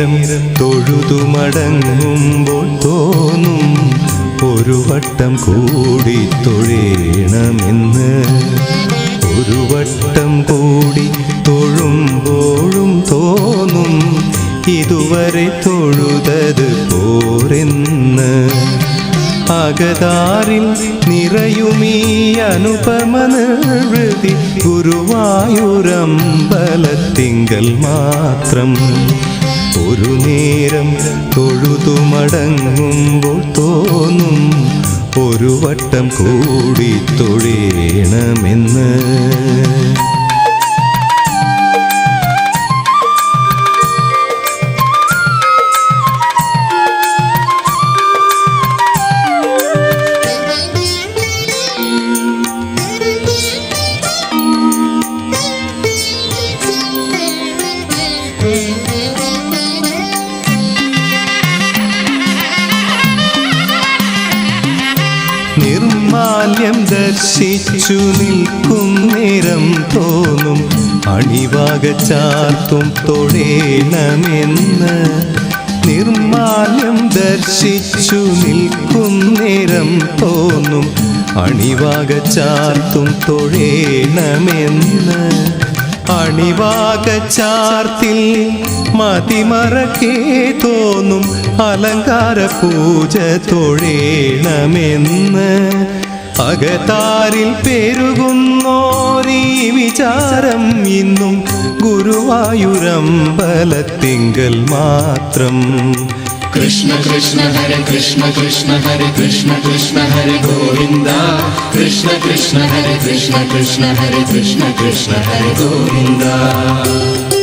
നേരം തൊഴുതുമടങ്ങുമ്പോൾ തോന്നും ഒരു വട്ടം കൂടി തൊഴേണമെന്ന്. ഒരു വട്ടം കൂടി തൊഴുമ്പോഴും തോന്നും ഇതുവരെ തൊഴുതത് പോരെന്ന്. അകതാറിൽ നിറയുമീ അനുപമ നിർവൃതി ഗുരുവായൂരമ്പലത്തിങ്കൽ മാത്രം. ഒരു നേരം തൊഴുതു മടങ്ങുമ്പോൾ തോന്നും ഒരു വട്ടം കൂടി തൊഴേണമെന്ന്. നിർമാല്യം ദർശിച്ചു നിൽക്കും നേരം തോന്നും. അണിവാക ചാർത്തും തൊഴേണമെന്ന്. നിർമാല്യം ദർശിച്ചു നിൽക്കും നേരം തോന്നും. അണിവാക ചാർത്തും തൊഴേണമെന്ന്. അണിവാക ചാർത്തിൽ മതിമറക്കേ തോന്നും അലങ്കാര പൂജ തൊഴേണമെന്ന്. അകതാരിൽ പെരുകുന്നോരീ വിചാരം ഇന്നും ഗുരുവായൂരമ്പലത്തിങ്കൽ മാത്രം. कृष्ण कृष्ण हरे कृष्ण कृष्ण हरे कृष्ण कृष्ण हरे गोविन्द कृष्ण कृष्ण हरे कृष्ण कृष्ण हरे कृष्ण कृष्ण हरे गोविन्द